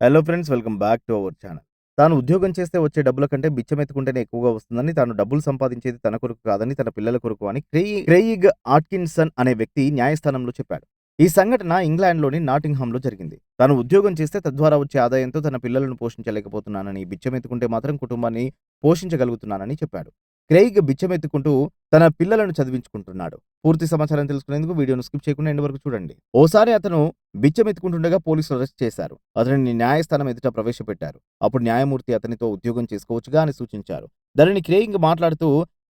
Hello friends welcome back to our channel తాను ఉద్యోగం చేస్తే వచ్చే డబ్బుల కంటే బిచ్చమెత్తుకుంటేనే ఎక్కువగా వస్తుందని తాను డబ్బులు సంపాదించేది తన కొరకు కాదని తన పిల్లల కొరకు అని క్రెయిగ్ ఆట్కిన్సన్ అనే వ్యక్తి న్యాయస్థానంలో చెప్పాడు. ఈ సంఘటన ఇంగ్లాండ్లోని నాటింగ్హామ్లో జరిగింది. తాను ఉద్యోగం చేస్తే తద్వారా వచ్చే ఆదాయంతో తన పిల్లలను పోషించలేకపోతున్నానని బిచ్చమెత్తుకుంటే మాత్రం కుటుంబాన్ని పోషించగలుగుతున్నానని చెప్పాడు. క్రెయిగ్ బిచ్చమెత్తుకుంటూ తన పిల్లలను చదివించుకుంటున్నాడు. పూర్తి సమాచారం తెలుసుకునేందుకు వీడియోను స్కిప్ చేయకుండా ఎండ్ వరకు చూడండి. ఓసారి అతను బిచ్చమెత్తుకుంటుండగా పోలీసులు అరెస్ట్ చేశారు. అతనిని న్యాయస్థానం ఎదుట ప్రవేశపెట్టారు. అప్పుడు న్యాయమూర్తి అతనితో ఉద్యోగం చేసుకోవచ్చుగా అని సూచించారు. దానిని క్రేయింగ్ మాట్లాడుతూ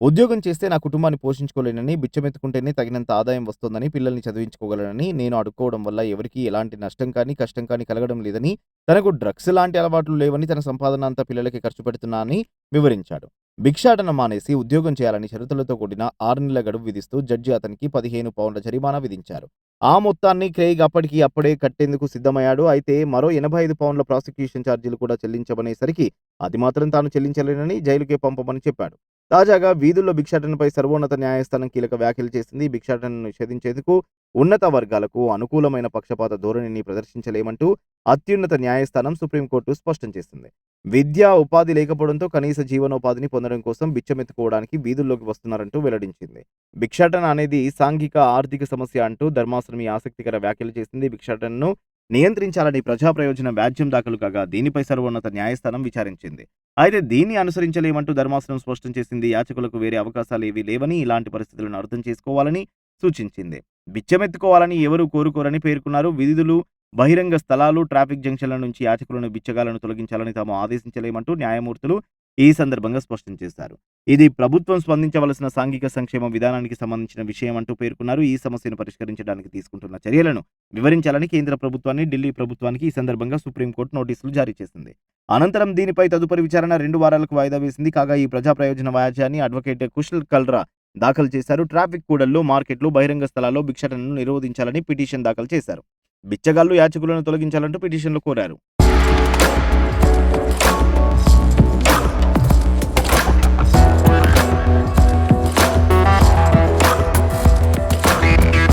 ఉద్యోగం చేస్తే నా కుటుంబాన్ని పోషించుకోలేనని బిచ్చమెత్తుకుంటేనే తగినంత ఆదాయం వస్తుందని పిల్లల్ని చదివించుకోగలనని నేను అడుక్కోవడం వల్ల ఎవరికీ ఎలాంటి నష్టం కానీ కష్టం కానీ కలగడం లేదని తనకు డ్రగ్స్ లాంటి అలవాట్లు లేవని తన సంపాదన అంతా పిల్లలకి ఖర్చు పెడుతున్నా అని వివరించాడు. భిక్షాటన మానేసి ఉద్యోగం చేయాలని షరతులతో కూడిన ఆరు నెలల గడువు విధిస్తూ జడ్జి అతనికి పదిహేను పౌండ్ల జరిమానా విధించారు. ఆ మొత్తాన్ని క్రెయిగ్ అప్పటికి అప్పుడే కట్టేందుకు సిద్ధమయ్యాడు. అయితే మరో ఎనభై ఐదు పౌండ్ల ప్రాసిక్యూషన్ ఛార్జీలు కూడా చెల్లించమనేసరికి అది మాత్రం తాను చెల్లించలేనని జైలుకే పంపమని చెప్పాడు. తాజాగా వీధుల్లో భిక్షాటనపై సర్వోన్నత న్యాయస్థానం కీలక వ్యాఖ్యలు చేసింది. భిక్షాటనను నిషేధించేందుకు ఉన్నత వర్గాలకు అనుకూలమైన పక్షపాత ధోరణిని ప్రదర్శించలేమంటూ అత్యున్నత న్యాయస్థానం సుప్రీంకోర్టు స్పష్టం చేసింది. విద్య ఉపాధి లేకపోవడంతో కనీస జీవనోపాధిని పొందడం కోసం బిచ్చమెత్తుకోవడానికి వీధుల్లోకి వస్తున్నారంటూ వెల్లడించింది. భిక్షాటన అనేది సాంఘిక ఆర్థిక సమస్య అంటూ ధర్మాసనం ఈ ఆసక్తికర వ్యాఖ్యలు చేసింది. భిక్షాటనను నియంత్రించాలని ప్రజా ప్రయోజన వ్యాజ్యం దాఖలు కాగా దీనిపై సర్వోన్నత న్యాయస్థానం విచారించింది. అయితే దీన్ని అనుసరించలేమంటూ ధర్మాసనం స్పష్టం చేసింది. యాచకులకు వేరే అవకాశాలు ఏవీ లేవని ఇలాంటి పరిస్థితులను అర్థం చేసుకోవాలని సూచించింది. బిచ్చమెత్తుకోవాలని ఎవరూ కోరుకోరని పేర్కొన్నారు. విధులు బహిరంగ స్థలాలు ట్రాఫిక్ జంక్షన్ల నుంచి యాచకులను బిచ్చగాలను తొలగించాలని తాము ఆదేశించలేమంటూ న్యాయమూర్తులు ఈ సందర్భంగా స్పష్టం చేశారు. ఇది ప్రభుత్వం స్పందించవలసిన సాంఘిక సంక్షేమ విధానానికి సంబంధించిన విషయం అంటూ పేర్కొన్నారు. ఈ సమస్యను పరిష్కరించడానికి తీసుకుంటున్న చర్యలను వివరించాలని కేంద్ర ప్రభుత్వాన్ని ఢిల్లీ ప్రభుత్వానికి ఈ సందర్భంగా సుప్రీంకోర్టు నోటీసులు జారీ చేసింది. అనంతరం దీనిపై తదుపరి విచారణ రెండు వారాలకు వాయిదా వేసింది. కాగా ఈ ప్రజా ప్రయోజన వ్యాజ్యాన్ని అడ్వకేట్ కుషల్ కల్రా దాఖలు చేశారు. ట్రాఫిక్ కూడళ్ళు మార్కెట్లు బహిరంగ స్థలాల్లో భిక్షటనను నిరోధించాలని పిటిషన్ దాఖలు చేశారు. బిచ్చగాళ్ళు యాచకులను తొలగించాలంటూ పిటిషన్లు కోరారు.